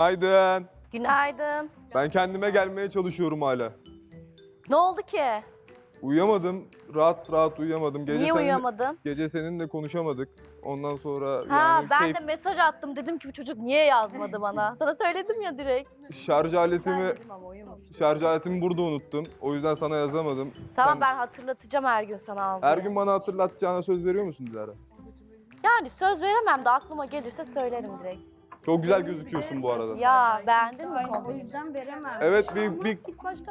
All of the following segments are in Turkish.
Aydın. Günaydın. Ben kendime gelmeye çalışıyorum hala. Ne oldu ki? Uyuyamadım. Rahat rahat uyuyamadım. Gece Niye seninle- uyuyamadın? Gece seninle konuşamadık. Ondan sonra Ha yani ben keyif- de mesaj attım dedim ki bu çocuk niye yazmadı bana? Sana söyledim ya direkt. şarj aletimi şarj aletimi burada unuttum. O yüzden sana yazamadım. Tamam ben hatırlatacağım her gün sana aldım. her gün bana hatırlatacağına söz veriyor musun Dilara? Yani söz veremem de aklıma gelirse söylerim direkt. Çok güzel gözüküyorsun bu arada. Ya beğendin mi o kombini? yüzden veremem. Evet bir, bir,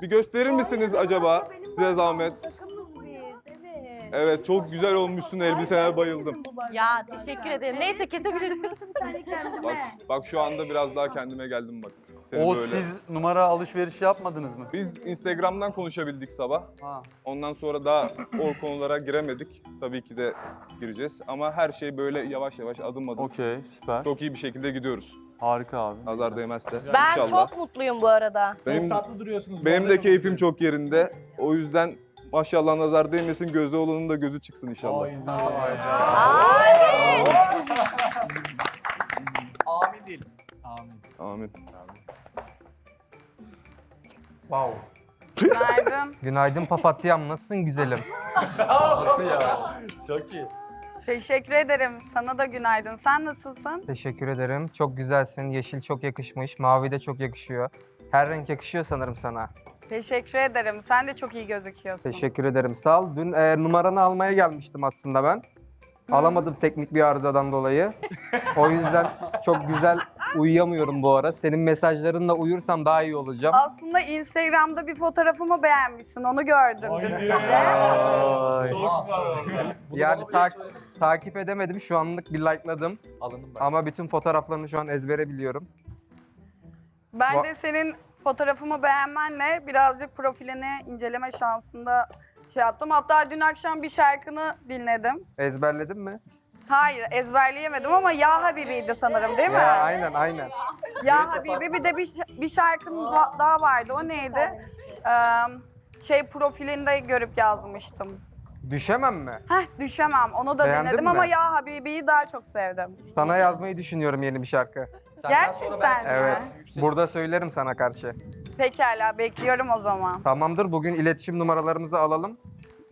bir gösterir misiniz acaba? Size zahmet. Takımız biz. Evet. Evet çok güzel olmuşsun elbisene bayıldım. Ya teşekkür ederim. Neyse kesebilirim. Bir tane kendime. Bak, bak şu anda biraz daha kendime geldim bak. Seni O böyle- siz numara alışverişi yapmadınız mı? Biz Instagram'dan konuşabildik sabah. Ha. Ondan sonra daha o konulara giremedik. Tabii ki de gireceğiz. Ama her şey böyle yavaş yavaş adım adım. Okey, süper. Çok iyi bir şekilde gidiyoruz. Harika abi. Nazar değmezse. Ben İnşallah. çok mutluyum bu arada. Benim, Tatlı duruyorsunuz. benim de keyfim çok yerinde. O yüzden maşallah nazar değmesin, gözü olanın da gözü çıksın inşallah. Ay! Amin. Amin. Amin. Wow. Günaydın. Günaydın papatyam, nasılsın güzelim? Nasıl ya? Çok iyi. Teşekkür ederim. Sana da günaydın. Sen nasılsın? Teşekkür ederim. Çok güzelsin. Yeşil çok yakışmış. Mavi de çok yakışıyor. Her renk yakışıyor sanırım sana. Teşekkür ederim. Sen de çok iyi gözüküyorsun. Teşekkür ederim. Sağ ol. Dün e, numaranı almaya gelmiştim aslında ben. Alamadım teknik bir arızadan dolayı. O yüzden çok güzel uyuyamıyorum bu ara. Senin mesajlarınla uyursam daha iyi olacağım. Aslında Instagram'da bir fotoğrafımı beğenmişsin. Onu gördüm dün gece. Ay. Yani bana ta- bir söyle. takip edemedim. Şu anlık bir likeladım. Alındım ben. Ama bütün fotoğraflarını şu an ezbere biliyorum. Ben Va- de senin fotoğrafımı beğenmenle birazcık profilini inceleme şansında şey yaptım. Hatta dün akşam bir şarkını dinledim. Ezberledin mi? Hayır ezberleyemedim ama Ya Habibi'ydi sanırım değil mi? Ya aynen aynen. Ya Habibi bir de bir, ş- bir şarkın da- daha vardı. O neydi? Ee, şey profilinde görüp yazmıştım. Düşemem mi? Heh düşemem. Onu da Beğendin dinledim mi? ama Ya Habibi'yi daha çok sevdim. Sana yazmayı düşünüyorum yeni bir şarkı. Senden sonra Gerçekten mi? Evet. Yüksek. Burada söylerim sana karşı. Pekala bekliyorum o zaman. Tamamdır. Bugün iletişim numaralarımızı alalım.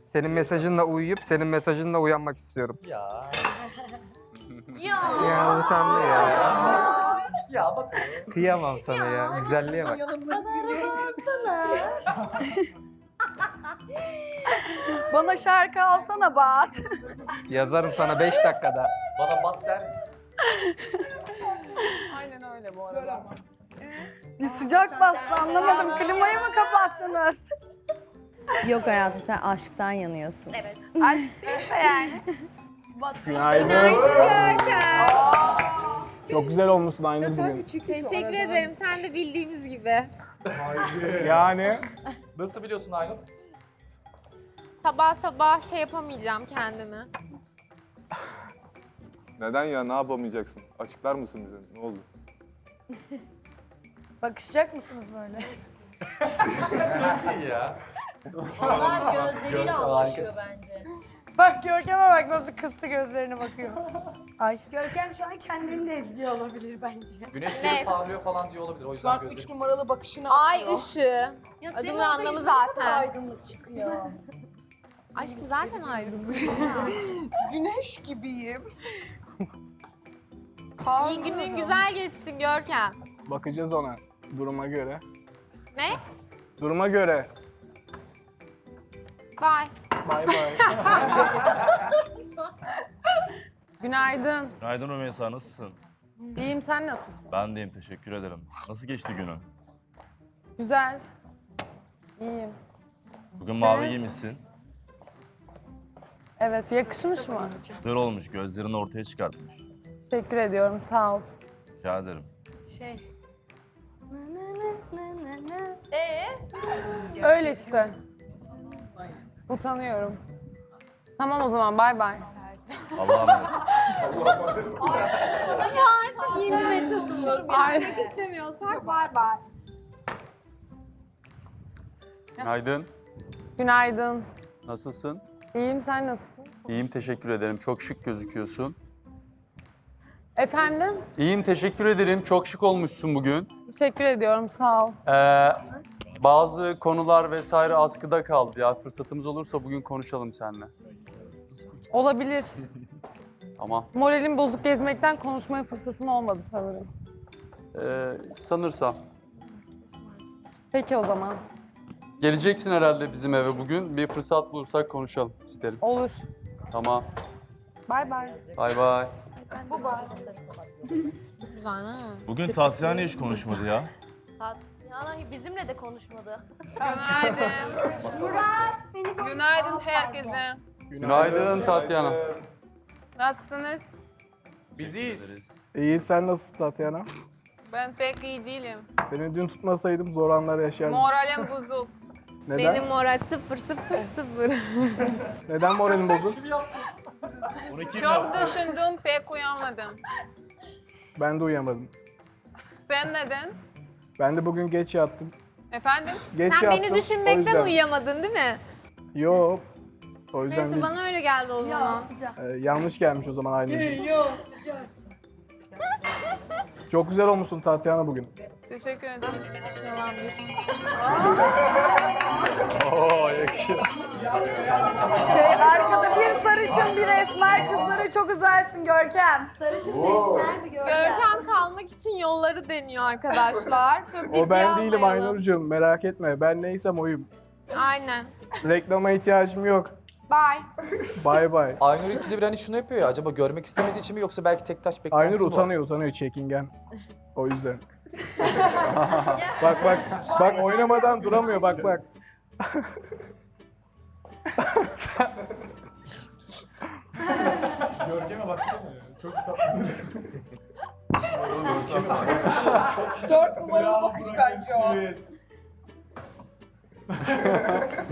Senin mesajınla uyuyup senin mesajınla uyanmak istiyorum. Ya. Ya utandı ya. Ya Batu. Kıyamam sana ya. Güzelliğe bak. Bana şarkı alsana Bat. Yazarım sana 5 dakikada. Bana bat der misin? Bir sıcak bastı anlamadım. Klimayı mı kapattınız? Yok hayatım sen aşktan yanıyorsun. Evet. Aşk değil de yani. Günaydın. Görkem. Çok güzel olmuşsun aynı bugün. Teşekkür ederim. Sen de bildiğimiz gibi. Yani Nasıl biliyorsun Aylin? Sabah sabah şey yapamayacağım kendimi. Neden ya? Ne yapamayacaksın? Açıklar mısın bize? Ne oldu? Bakışacak mısınız böyle? Çok iyi ya. Onlar gözleriyle Gözler anlaşıyor bence. Bak Görkem'e bak nasıl kıstı gözlerine bakıyor. Ay. Görkem şu an kendini de izliyor olabilir bence. Güneş Evet. gelip parlıyor falan diyor olabilir. O yüzden gözleri kısık. bakışını Ay ışığı. Ya Adımın anlamı zaten. aydınlık çıkıyor. Aşkım zaten ayrıldı. Güneş gibiyim. İyi günün güzel geçsin Görkem. bakacağız ona duruma göre. Ne? Duruma göre. Bye. Bay bay. Günaydın. Günaydın Rümeysa, nasılsın? İyiyim sen nasılsın? Ben deyim, teşekkür ederim. Nasıl geçti günün? Güzel. İyiyim. Bugün mavi giymişsin. Evet yakışmış mı? Güzel olmuş, gözlerini ortaya çıkartmış. Teşekkür ediyorum sağ ol. Rica ederim. Öyle işte. Utanıyorum. Tamam o zaman bay bay. Allah'a emanet. Yeni metodumuz. Yapmak istemiyorsak bay bay. Günaydın. Günaydın. Nasılsın? İyiyim sen nasılsın? İyiyim, teşekkür ederim. Çok şık gözüküyorsun. Efendim? İyiyim teşekkür ederim. Çok şık olmuşsun bugün. Teşekkür ediyorum sağ ol. Ee, bazı konular vesaire askıda kaldı ya. Fırsatımız olursa bugün konuşalım seninle. Olabilir. Tamam. Moralim bozuk gezmekten konuşmaya fırsatın olmadı sanırım. Ee, sanırsam. Peki o zaman. Geleceksin herhalde bizim eve bugün. Bir fırsat bulursak konuşalım isterim. Olur. Tamam. Bay bay. Bay bay. Bugün Tatyana hiç konuşmadı ya. Tatyana bizimle de konuşmadı. Günaydın. Günaydın herkese. Günaydın Tatyana. Nasılsınız? Biziz. İyi sen nasılsın Tatyana? Ben pek iyi değilim. Seni dün tutmasaydım zor anlar yaşardım. Moralim bozuk. Neden? moral sıfır sıfır sıfır. Neden moralin bozuk? Çok düşündüm pek uyanmadım. Ben de uyuyamadım. Sen neden? Ben de bugün geç yattım. Efendim? Geç yattım. o yüzden. uyuyamadın değil mi? Yok. O yüzden değil. öyle geldi o zaman. Ee, yanlış gelmiş o zaman Aylin. Çok güzel olmuşsun Tatyana bugün. Teşekkür ederim. Oo yakışıyor. Şey arkada bir sarışın bir esmer kızları çok üzersin Görkem. Görkem kalmak için yolları deniyor arkadaşlar. Çok O ben değilim Aynur'cum merak etme. Ben neysem oyum. Aynen. Reklama ihtiyacım yok. Bye. Bay bay. Aynur ikide bir hani şunu yapıyor ya. Acaba görmek istemediği için mi yoksa belki tek taş beklentisi Aynur mi var? utanıyor utanıyor çekingen. O yüzden. bak bak bak oynamadan duramıyor bak bak. Dört numaralı bakış bence o.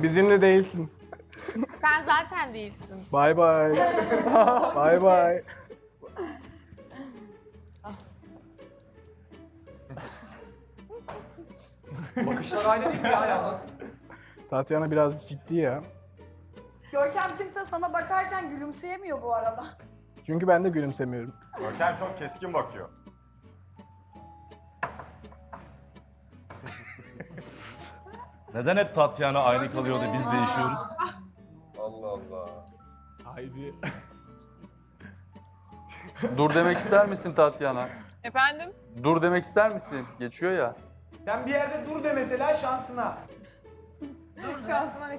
Bizimle değilsin. Sen zaten değilsin. Bay bay. bay bay. Bakışlar aynı değil mi ya yalnız? Tatyana biraz ciddi ya. Görkem kimse sana bakarken gülümseyemiyor bu arada. Çünkü ben de gülümsemiyorum. Görkem çok keskin bakıyor. Neden hep Tatyana aynı kalıyor da biz değişiyoruz? Haydi. Dur demek ister misin Tatyana? Efendim? Dur demek ister misin? Geçiyor ya. Sen bir yerde dur de mesela şansına.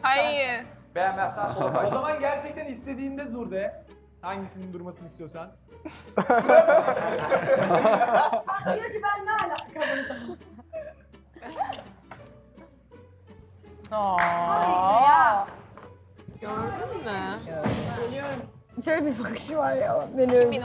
Hayır. Beğenmezsen sola kay. zaman gerçekten istediğinde dur de. Hangisinin durmasını istiyorsan. Bak diyor ki ben ne alaka burada? Aa. Gördün mü? Şöyle bir bakışı var ya. Beni